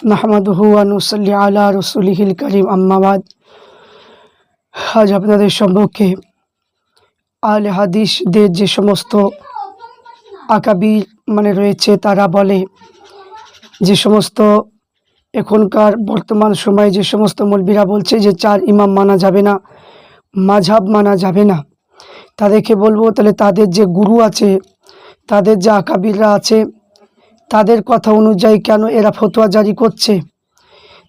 নাহমাদুহু আনুসল্লি আলা রসুলিহিল করিম আম্মাবাদ আজ আপনাদের সম্মুখে আল হাদিসদের যে সমস্ত আকাবির মানে রয়েছে, তারা বলে যে সমস্ত এখনকার বর্তমান সময়ে যে সমস্ত মলবিরা বলছে যে চার ইমাম মানা যাবে না মাঝাব মানা যাবে না। তাদেরকে বলব তাহলে তাদের যে গুরু আছে, তাদের যে আকাবিররা আছে তাদের কথা অনুযায়ী কেন এরা ফতোয়া জারি করছে?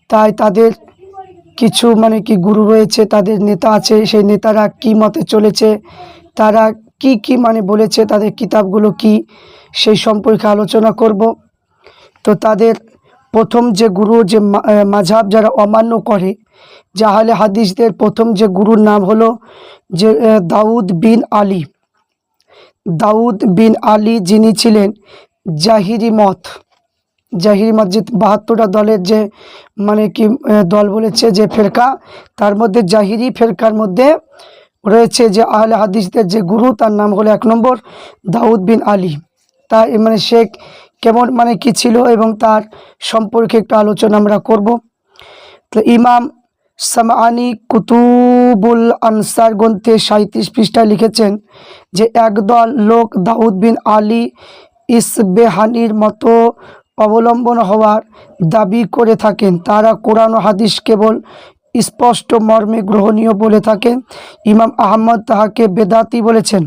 তাই তাদের কিছু মানে কি গুরু রয়েছে, তাদের নেতা আছে, সেই নেতারা কি মতে চলেছে, তারা কি কি মানে বলেছে, তাদের কিতাবগুলো কি, সেই সম্পর্কে আলোচনা করব। তো তাদের প্রথম যে গুরু, যে মাঝাব যারা অমান্য করে জাহালে হাদিসদের প্রথম যে গুরুর নাম হলো যে দাউদ বিন আলী। দাউদ বিন আলী যিনি ছিলেন জাহিরি মত। জাহিরি মসজিদ বাহাত্তরটা দলের যে মানে কি দল বলেছে যে ফেরকা, তার মধ্যে জাহিরি ফেরকার মধ্যে রয়েছে যে আহলে হাদিসদের যে গুরু, তার নাম হলো এক নম্বর দাউদ বিন আলী। তার মানে শেখ কেমন মানে কি ছিল এবং তার সম্পর্কে একটু আলোচনা আমরা করব। তো ইমাম সামানি কুতুবুল আনসার গ্রন্থে সাঁত্রিশ পৃষ্ঠায় লিখেছেন যে, একদল লোক দাউদ বিন আলী ইসবেহানির মতো অবলম্বন হওয়ার দাবি করে থাকেন। তারা কোরআন হাদিস কেবল স্পষ্ট মর্মে গ্রহণীয় বলে থাকেন। ইমাম আহমদ তাহাকে বেদাতি বলেছেন।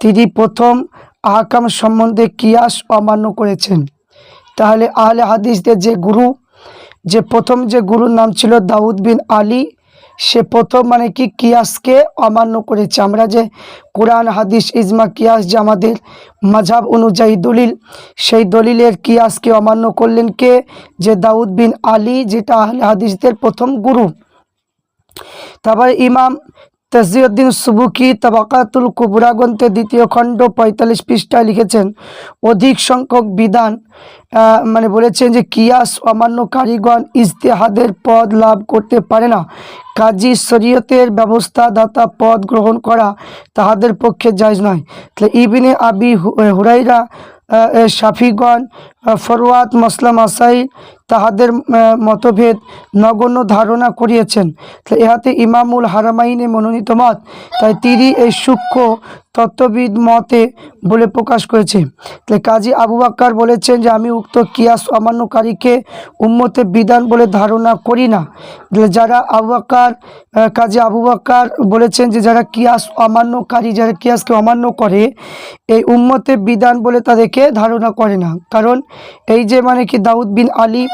তিনি প্রথম আহকাম সম্বন্ধে কিয়াস অমান্য করেছেন। তাহলে আহলে হাদিসদের যে গুরু, যে প্রথম যে গুরুর নাম ছিল দাউদ বিন আলী সে প্রথম মানে কি কিয়াসকে অমান্য করেছে। আমরা যে কোরআন, হাদিস, ইজমা, কিয়াস যে আমাদের মাঝাব অনুযায়ী দলিল, সেই দলিলের কিয়াসকে অমান্য করলেন কে? যে দাউদ বিন আলী, যেটা আহলে হাদিসদের প্রথম গুরু। তারপরে ইমাম তজিউদ্দিন সুবুকি তাবাকাতুল কুবরা গ্রন্থে দ্বিতীয় খণ্ড পঁয়তাল্লিশ পৃষ্ঠায় লিখেছেন, অধিক সংখ্যক বিধান মানে বলেছেন যে কিয়াস অমান্য কারিগণ ইজতেহাদের পদ লাভ করতে পারে না। কাজী শরীয়তের ব্যবস্থাদাতা পদ গ্রহণ করা তাহাদের পক্ষে জায়জ নয়। তাহলে ইবিনে আবি হুরাইরা শাফিগণ ফরওয়াত মসলাম আসাই তাহাদের মতভেদ নগণ্য ধারণা করিয়েছেন। ইহাতে ইমামুল হারামাইনে মনোনীত মত তাই তিনি এই সূক্ষ্ম তত্ত্ববিদ মতে বলে প্রকাশ করেছে। তাহলে কাজী আবু বাক্কার বলেছেন যে আমি উক্ত কিয়াস অমান্যকারীকে উম্মতে বিধান বলে ধারণা করি না। যারা আবু বাক্কার আহ, কাজী আবু বাক্কার বলেছেন যে যারা কিয়াস অমান্যকারী যারা কিয়াসকে অমান্য করে এই উম্মতে বিধান বলে তাদেরকে ধারণা করে না। কারণ এই যে মানে কি দাউদ বিন আলী,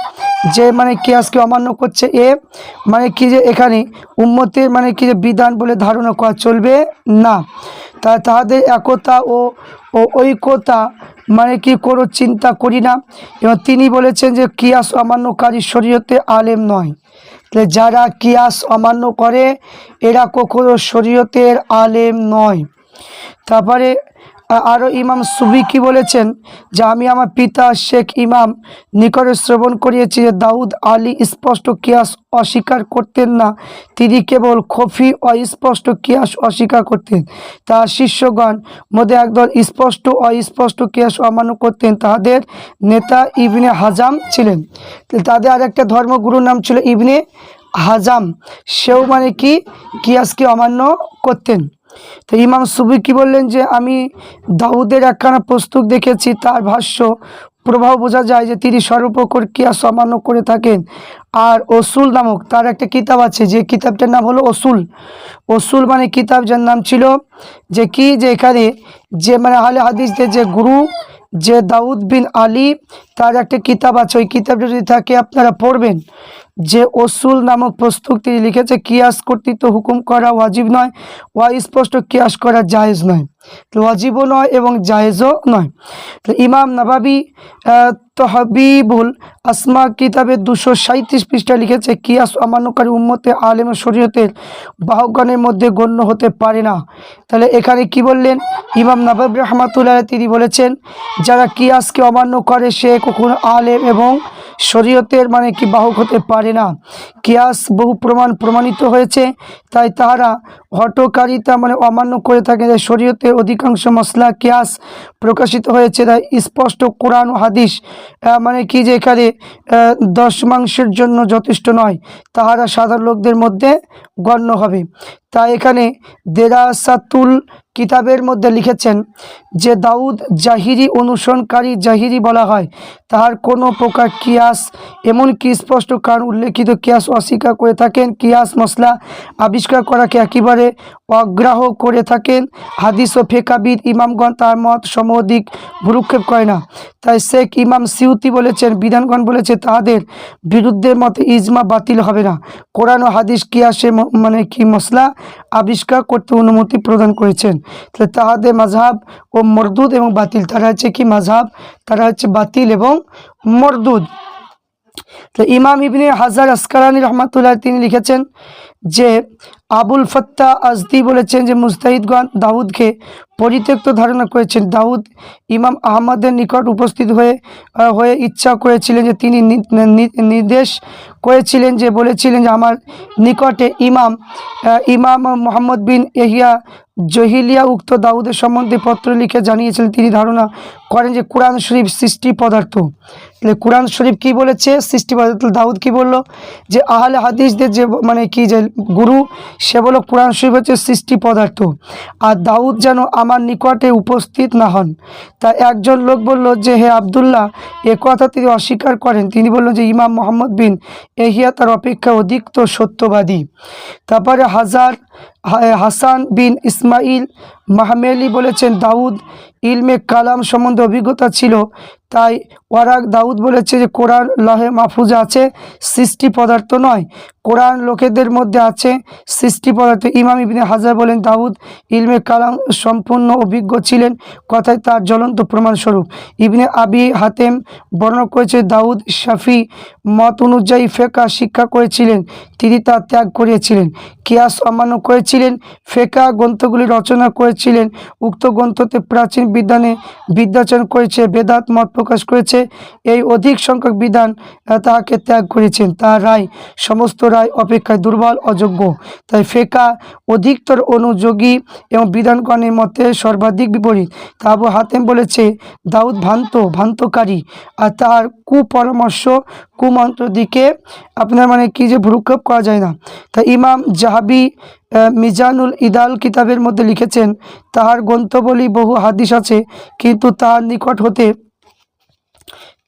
যে মানে কিয়াসকে অমান্য করছে এ মানে কি যে এখানে উম্মতের মানে কি যে বিধান বলে ধারণা করা চলবে? না। তা তাহাদের একতা ও ও ঐক্যতা মানে কি কোনো চিন্তা করি না। এবং তিনি বলেছেন যে কিয়াস অমান্যকারী শরীয়তে আলেম নয়। তাহলে যারা কিয়াস অমান্য করে, এরা কখনো শরীয়তের আলেম নয়। তারপরে আরও ইমাম সুবি কি বলেছেন যে, আমি আমার পিতা শেখ ইমাম নিকটে শ্রবণ করিয়েছি যে, দাউদ আলী স্পষ্ট কিয়াস অস্বীকার করতেন না। তিনি কেবল খফি অস্পষ্ট কিয়াস অস্বীকার করতেন। তার শিষ্যগণ মধ্যে একদল স্পষ্ট অস্পষ্ট কিয়াস অমান্য করতেন। তাদের নেতা ইবনে হাজাম ছিলেন। তাদের আরেকটা ধর্মগুরুর নাম ছিল ইবনে হাজাম। সেও মানে কি? কিয়াসকে অমান্য করতেন। তো ইমাম সুবি কি বললেন যে, আমি দাউদের একখানা পুস্তক দেখেছি, তার ভাষ্য প্রভাব বোঝা যায় যে তিনি সর্বপ্রকর কিয়াস অমান্য করে থাকেন। আর অসুল নামক তার একটা কিতাব আছে, যে কিতাবটার নাম হলো অসুল অসুল মানে কিতাব যার নাম ছিল যে কি, যে এখানে যে মানে আহলে হাদিসদের যে গুরু, যে দাউদ বিন আলী, তার একটা কিতাব আছে। ওই কিতাবটা যদি থাকে, আপনারা পড়বেন। যে অসুল নামক পুস্তক তিনি লিখেছে, কিয়াস কর্তৃত্ব হুকুম করা ওয়াজিব নয় ওয়া স্পষ্ট কিয়াস করা জায়েজ নয়। ওয়াজিবও নয় এবং জায়েজও নয়। ইমাম নবাবি তহবিবুল আসমা কিতাবের দুশো সাঁত্রিশ পৃষ্ঠা লিখেছে, কিয়াস অমান্যকারী উম্মতে, আলেম শরীয়তের বাহকগণের মধ্যে গণ্য হতে পারে না। তাহলে এখানে কি বললেন? ইমাম নবাব রহমাতুল্লাহ তিনি বলেছেন, যারা কিয়াসকে অমান্য করে, সে কখনো আলেম এবং শরীয়তের মানে কি বাহক হতে পারে না। কিয়াস বহু প্রমাণ প্রমাণিত হয়েছে, তাই তাহারা হটকারিতা মানে অমান্য করে থাকে যে শরীয়তের অধিকাংশ মশলা কিয়াস প্রকাশিত হয়েছে, তাই স্পষ্ট কোরআন হাদিস মানে কি যে এখানে দশ মাংসের জন্য যথেষ্ট নয়। তাহারা সাধারণ লোকদের মধ্যে গণ্য হবে। তাই এখানে দেরাসাতুল কিতাবের মধ্যে লিখেছেন যে দাউদ জাহিরি অনুসরণকারী জাহিরি বলা হয়। তাহার কোনো প্রকার কিয়াস, এমনকি স্পষ্ট কারণ উল্লেখিত কিয়াস অস্বীকার করে থাকেন। কিয়াস মশলা আবিষ্কার করাকে একেবারে অগ্রাহ করে থাকেন। হাদিস ও ফেকাবিদ ইমামগণ তার মত সমধিক ভ্রুক্ষেপ করে না। তাই শেখ ইমাম সিউতি বলেছেন, বিধানগণ বলেছে, তাহাদের বিরুদ্ধে মতে ইজমা বাতিল হবে না। কোরআন ও হাদিস কিয়াসে মানে কি মশলা আবিষ্কার করতে অনুমতি প্রদান করেছেন। তাহলে তাহাদের মাঝহাব ও মরদুদ এবং বাতিল, তারা হচ্ছে কি মাঝহাব তারা হচ্ছে বাতিল এবং মরদুদ। তো ইমাম ইবনে হাজার আসকারানি রহমাতুল্লাহ তিনি লিখেছেন যে, আবুল ফত্তা আজদি বলেছেন যে মুস্তাহিদগণ দাউদকে পরিত্যক্ত ধারণা করেছেন। দাউদ ইমাম আহমদের নিকট উপস্থিত হয়ে হয়ে ইচ্ছা করেছিলেন যে, তিনি নির্দেশ করেছিলেন যে, বলেছিলেন যে, আমার নিকটে ইমাম ইমাম মোহাম্মদ বিন এহিয়া জহিলিয়া উক্ত দাউদের সম্বন্ধে পত্র লিখে জানিয়েছিলেন। তিনি ধারণা করেন যে কোরআন শরীফ সৃষ্টি পদার্থ। তাহলে কোরআন শরীফ কি বলেছে? সৃষ্টি পদার্থ। দাউদ কি বলল? যে আহলে হাদিসদের যে মানে কি যে গুরু, সে বলল কোরআন শরীফ হচ্ছে সৃষ্টি পদার্থ। আর দাউদ যেন আমার নিকটে উপস্থিত না হন। তা একজন লোক বলল যে, হে আবদুল্লাহ, এ কথা তিনি অস্বীকার করেন। তিনি বললেন যে, ইমাম মোহাম্মদ বিন এহিয়া তার অপেক্ষা অধিক তো সত্যবাদী। তারপরে হাজার, হাসান বিন ইসমাইল মাহমেলি বলেছেন দাউদ ইলমে কালাম সম্বন্ধে অভিজ্ঞতা ছিল। তাই ওয়ারাক দাউদ বলেছে যে কোরআন লহে মাহফুজে আছে, সৃষ্টি পদার্থ নয়। কোরআন লোকেদের মধ্যে আছে সৃষ্টি পদার্থ। ইমাম ইবনে হাজার বলেন, দাউদ ইলমে কালাম সম্পূর্ণ অভিজ্ঞ ছিলেন, কথায় তার জ্বলন্ত প্রমাণস্বরূপ। ইবনে আবি হাতেম বর্ণনা করেছে, দাউদ শাফি মত অনুযায়ী ফেকা শিক্ষা করেছিলেন, তিনি তা ত্যাগ করিয়েছিলেন। কিয়াস অমান্য করেছিলেন, ফেকা গ্রন্থগুলি রচনা করেছিলেন, উক্ত গ্রন্থতে প্রাচীন বিধানে বিদ্যাচরণ করেছে, বেদাত মত প্রকাশ করেছে, এই অধিক সংখ্যক বিধান তাহাকে ত্যাগ করেছেন। তার রায় সমস্ত রায় অপেক্ষায় দুর্বল, অযোগ্য। তাই ফেকা, অধিকতর অনুযোগী এবং বিধানগণের মতে সর্বাধিক বিপরীত। তা আবু হাতেম বলেছে, দাউদ ভ্রান্ত, ভ্রান্তকারী। আর তার কুপরামর্শ কুমন্ত্র দিকে আপনার মানে কি যে ভ্রুক্ষেপ করা যায় না। তা ইমাম জাহাবি মিজানুল ইদাল কিতাবের মধ্যে লিখেছেন, তাহার গ্রন্থবলী বহু হাদিস আছে, কিন্তু তাহার নিকট হতে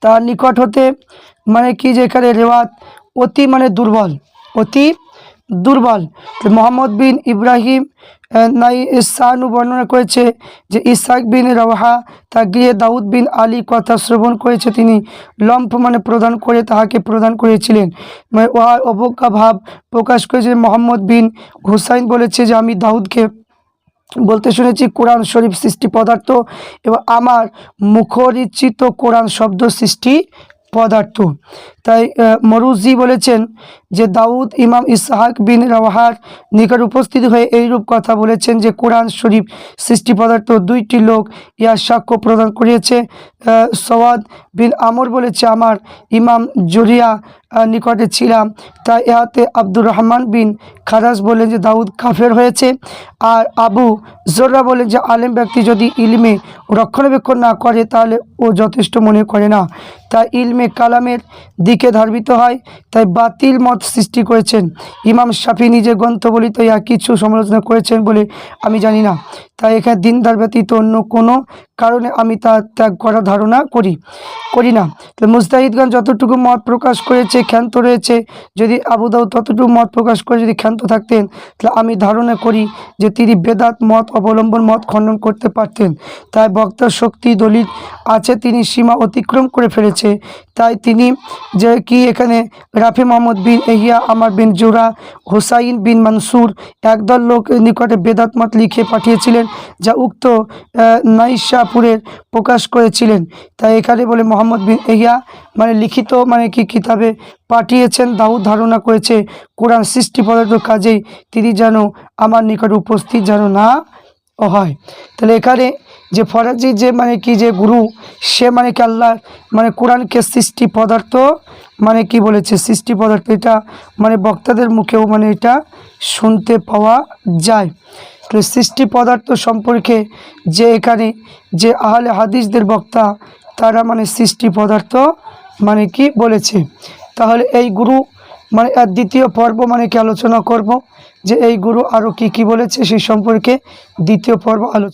তার নিকট হতে মানে কি যে এখানে রেওয়াত অতি মানে দুর্বল, অতি দুর্বল। মোহাম্মদ বিন ইব্রাহিম নাই সানু বর্ণনা করেছে যে ইসাক বিন রওহা তা গৃহে দাউদ বিন আলী কথা শ্রবণ করেছে। তিনি লম্ফ মানে প্রদান করে তাহাকে প্রদান করেছিলেন। মানে উহার অবজ্ঞা ভাব প্রকাশ করেছে। মোহাম্মদ বিন হুসাইন বলেছে যে আমি দাউদকে বলতে শুনেছি কোরআন শরীফ সৃষ্টি পদার্থ এবং আমার মুখরিচিত কোরআন শব্দ সৃষ্টি পদার্থ। তাই মরুজি বলেছেন যে দাউদ ইমাম ইসহাক বিন রাওয়াহার নিকট উপস্থিত হয়ে এইরূপ কথা বলেছেন যে কোরআন শরীফ সৃষ্টি পদার্থ দুইটি লোক ইহার সাক্ষ্য প্রদান করিয়েছে। সওয়াদ বিন আমর বলেছে, আমার ইমাম জুরিয়া নিকটে ছিলাম। তাই ইহাতে আব্দুর রহমান বিন খারাস বলেন যে, দাউদ কাফের হয়েছে। আর আবু জোররা বলেন যে, আলেম ব্যক্তি যদি ইলমে রক্ষণাবেক্ষণ না করে, তাহলে ও যথেষ্ট মনে করে না। তাই ইলমে কালামের দিকে ধার্মিত হয়। তাই বাতিল মত সৃষ্টি করেছেন। ইমাম শাফি নিজে গ্রন্থবলিত ইয়া কিছু সমালোচনা করেছেন বলে আমি জানি না। তাই এখানে দিনদার ব্যতীত অন্য কোনো কারণে আমি তা ত্যাগ করার ধারণা করি করি না। তো মুস্তাহিদগঞ্জ যতটুকু মত প্রকাশ করেছে ক্ষান্ত রয়েছে। যদি আবু দাউদ ততটুকু মত প্রকাশ করে যদি ক্ষান্ত থাকতেন, তাহলে আমি ধারণা করি যে তিনি বেদাত মত, অবলম্বন মত খণ্ডন করতে পারতেন। তাই বক্তার শক্তি দলিত আছে, তিনি সীমা অতিক্রম করে ফেলেছে। তাই তিনি যে কি এখানে রাফি মোহাম্মদ বিন এহিয়া, আমার বিন জোরা, হোসাইন বিন মানসুর, একদল লোক নিকটে বেদাত মত লিখে পাঠিয়েছিলেন। যা উক্ত নাইশাপুরের প্রকাশ করেছিলেন। তাই এখানে বলে মোহাম্মদ বিন এহিয়া মানে লিখিত মানে কি কিতাবে পাঠিয়েছেন, দাউদ ধারণা করেছে, কোরআন সৃষ্টি পদার্থ কাজেই তিনি যেন আমার নিকট উপস্থিত যেন না হয়। তাহলে এখানে যে ফরাজি যে মানে কি যে গুরু, সে মানে কি আল্লাহ মানে কোরআনকে সৃষ্টি পদার্থ মানে কি বলেছে, সৃষ্টি পদার্থ, এটা মানে বক্তাদের মুখেও মানে এটা শুনতে পাওয়া যায়। সৃষ্টি পদার্থ সম্পর্কে যে এখানে যে আহলে হাদিসদের বক্তা, তারা মানে সৃষ্টি পদার্থ মানে কি বলেছে। তাহলে এই গুরু মানে আর দ্বিতীয় পর্ব মানে কি আলোচনা করব? যে এই গুরু আরও কি কি বলেছে সেই সম্পর্কে দ্বিতীয় পর্ব আলোচনা